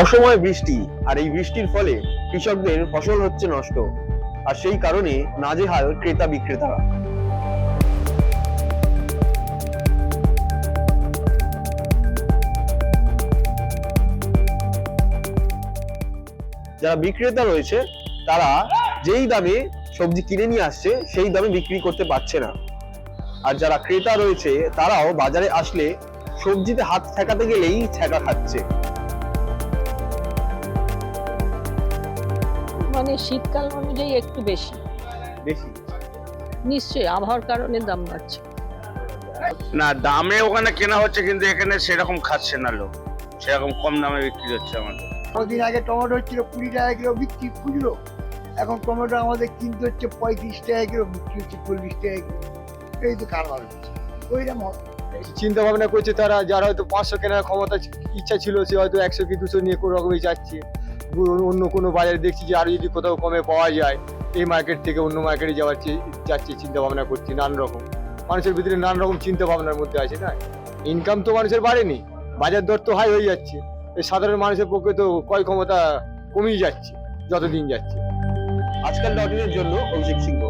অসময়ে বৃষ্টি, আর এই বৃষ্টির ফলে কৃষকদের ফসল হচ্ছে নষ্ট। আর সেই কারণে নাজেহাল ক্রেতা বিক্রেতারা। যারা বিক্রেতা রয়েছে, তারা যেই দামে সবজি কিনে নিয়ে আসছে, সেই দামে বিক্রি করতে পারছে না। আর যারা ক্রেতা রয়েছে, তারাও বাজারে আসলে সবজিতে হাত ঠেকাতে গেলেই ঠেকা খাচ্ছে। মানে শীতকাল অনুযায়ী একটু বেশি। বেশি? নিশ্চয়ই আবহাওয়ার কারণে দাম বাড়ছে। না দামে ওখানে কেনা হচ্ছে কিন্তু এখানে সেরকম খাচ্ছে না লোক। সেরকম কম দামে বিক্রি হচ্ছে আমাদের। কদিন আগে টমেটো হচ্ছিল কুড়ি টাকা কিলো বিক্রি খুচরো। এখন টমেটো আমাদের কিনতে হচ্ছে পঁয়ত্রিশ টাকা কিলো বিক্রি হচ্ছে চল্লিশ টাকা কিলো। এই তো কারবার হচ্ছে? ওইরকম। চিন্তা ভাবনা করছে তারা যারা হয়তো পাঁচশো কেনার ক্ষমতা ইচ্ছা ছিল সে হয়তো একশো কি দুশো নিয়ে কোনো রকমই যাচ্ছে। অন্য কোনো বাজারে দেখছি যে আরও যদি কোথাও কমে পাওয়া যায়, এই মার্কেট থেকে অন্য মার্কেটে যাওয়ার যাচ্ছে চিন্তা ভাবনা করছি, নানান রকম। মানুষের ভিতরে নানান রকম চিন্তা ভাবনার মধ্যে আছে না? ইনকাম তো মানুষের বাড়েনি, বাজার দর তো হাই হয়ে যাচ্ছে। এই সাধারণ মানুষের পক্ষে তো ক্রয় ক্ষমতা কমেই যাচ্ছে, যতদিন যাচ্ছে। আজকাল লটারির জন্য অভিষেক সিংহ।